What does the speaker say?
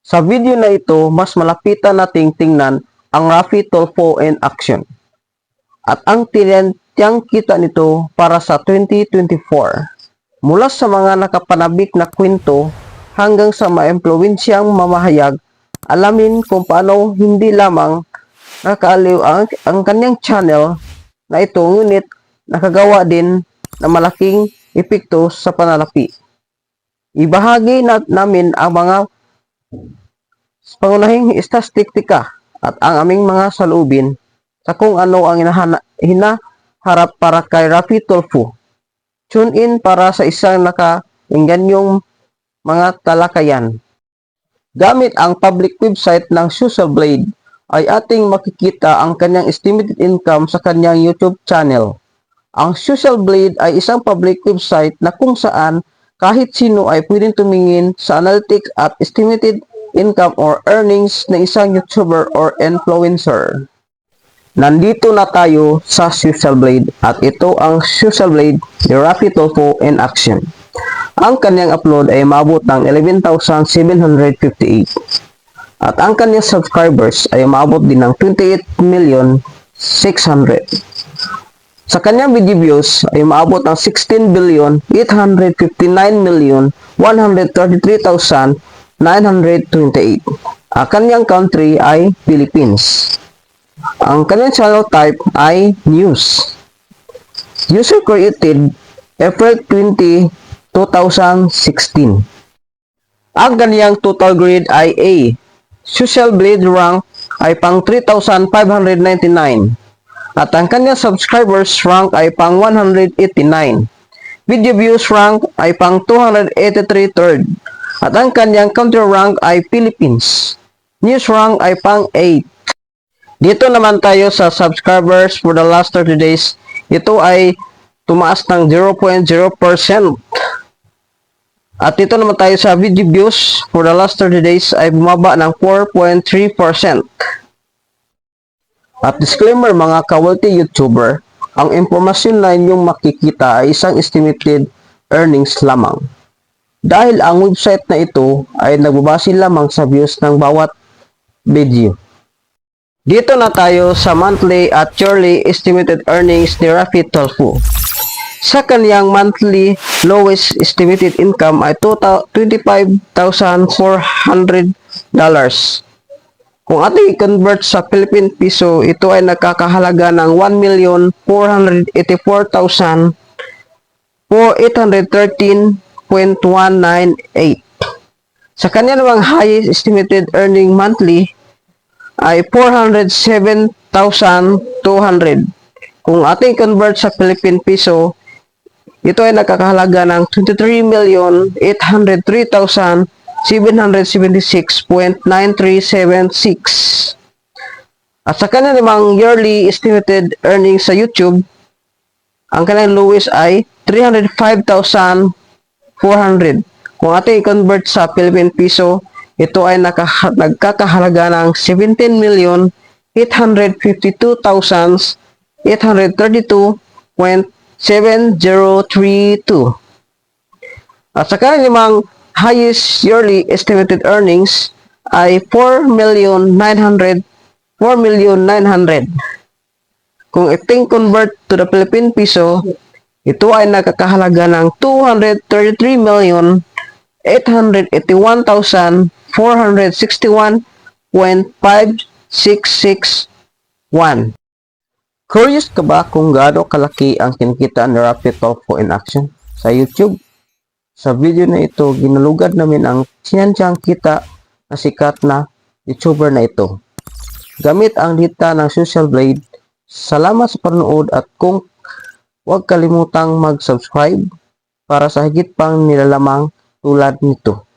Sa video na ito, mas malapitan nating tingnan ang Rafi Tulfo in action. At ang tinentiyang kita nito para sa 2024. Mula sa mga nakapanabik na kwento hanggang sa maimpluwensyang mamahayag, alamin kung paano hindi lamang nakakaaliw ang, ang kanyang channel na ito ngunit nakagawa din na malaking epekto sa panalapi. Ibahagi na namin ang mga pangunahing istastiktika at ang aming mga salubin sa kung ano ang hinaharap para kay Rafi Tulfo. Tune in para sa isang nakaingganyong mga talakayan. Gamit ang public website ng Social Blade ay ating makikita ang kanyang estimated income sa kanyang YouTube channel. Ang Social Blade ay isang public website na kung saan kahit sino ay pwedeng tumingin sa analytics at estimated income or earnings ng isang YouTuber or influencer. Nandito na tayo sa Social Blade at ito ang Social Blade ni Rafi in action. Ang kanyang upload ay maabot ng 11,758 at ang kanyang subscribers ay maabot din ng 28 million 600. Sa kanyang video views ay maabot ng 16 billion 859 million 133,928. Ang kanyang country ay Philippines. Ang kanyang channel type ay news. User created April 20, 2016. Ang kanyang total grade ay A. Social Blade rank ay pang 3,599. At ang kanyang subscribers rank ay pang 189. Video views rank ay pang 283 third. At ang kanyang country rank ay Philippines. News rank ay pang 8. Dito naman tayo sa subscribers for the last 30 days. Ito ay tumaas ng 0.0%. At dito naman tayo sa video views for the last 30 days ay bumaba ng 4.3%. At disclaimer mga kawalty YouTuber, ang impormasyon na inyong makikita ay isang estimated earnings lamang. Dahil ang website na ito ay nagbabase lamang sa views ng bawat video. Dito na tayo sa monthly at yearly estimated earnings ni Rafi Tolfo. Sa kaniyang monthly lowest estimated income ay total $25,400. Kung ating i-convert sa Philippine Peso, ito ay nakakahalaga ng 1,484,813.198. Sa kanya namang highest estimated earning monthly ay 407,200. Kung ating convert sa Philippine Peso, ito ay nakakahalaga ng 23,803,776.9376. At sa kanya namang yearly estimated earnings sa YouTube, ang kanyang lowest ay 305,400. Kung ating i-convert sa Philippine Peso, ito ay naka- nagkakahalaga ng 17,852,832.7032. At sa kanilang highest yearly estimated earnings ay 4,900 4,900. Kung iting convert to the Philippine Peso, ito ay nakakahalaga ng 233 million 881,461.5661. Curious ka ba kung gaano kalaki ang kinikita ni Rapid Tolfo in action sa YouTube? Sa video na ito, ginalugad namin ang siyansyang kita na sikat na YouTuber na ito. Gamit ang data ng Social Blade, salamat sa panonood at kung huwag kalimutang mag-subscribe para sa higit pang nilalamang tulad nito.